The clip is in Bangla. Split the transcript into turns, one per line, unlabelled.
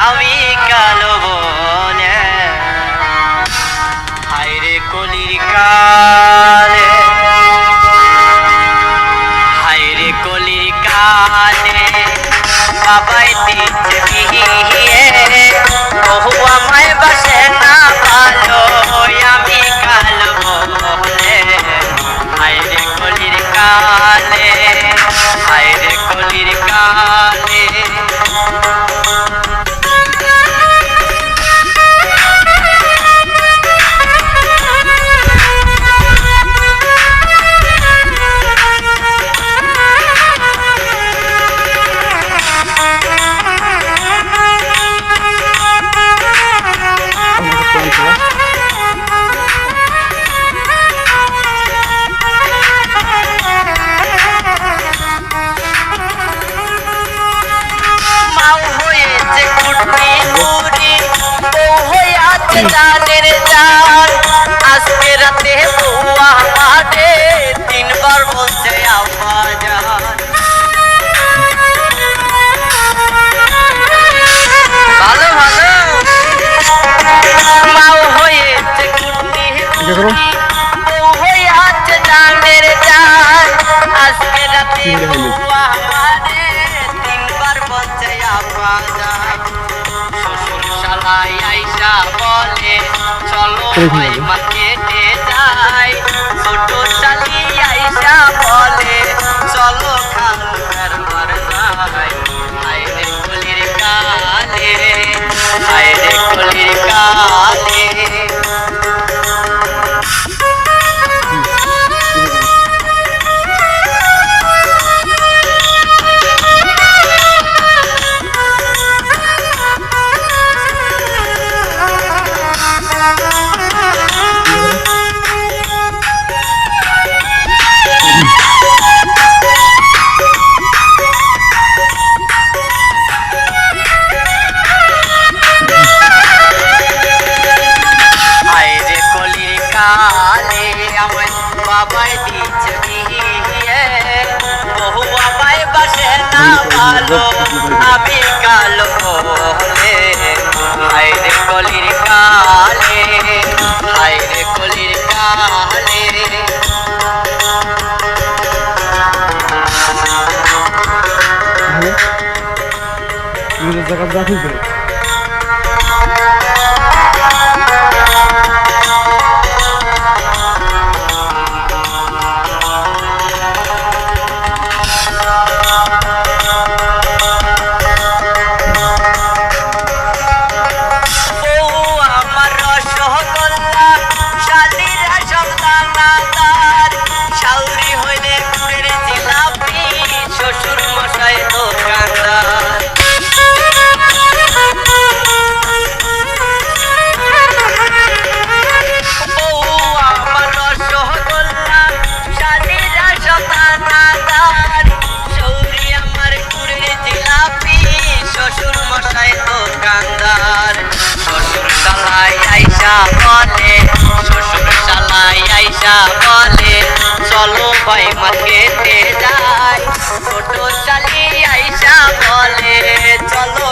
আমি কালো চাঁদের চাঁদ আজকে রাতে বুয়া মাঝে তিনবার বলছে আওয়াজ ভালো ভালো। মাও হয়েছে হয়ে আছে চাঁদের চাঁদ আজকে রাতে বুয়া মাঝে তিনবার বলছে আওয়াজ শালায় আইসা বলে চলো হয় কালো আমি কালো হলে হাইরে কলির কালে হাইরে কলির কালে
জায়গা
দেখি সঙ্গেতে যায়। ছোট চালি আইসা বলে চলো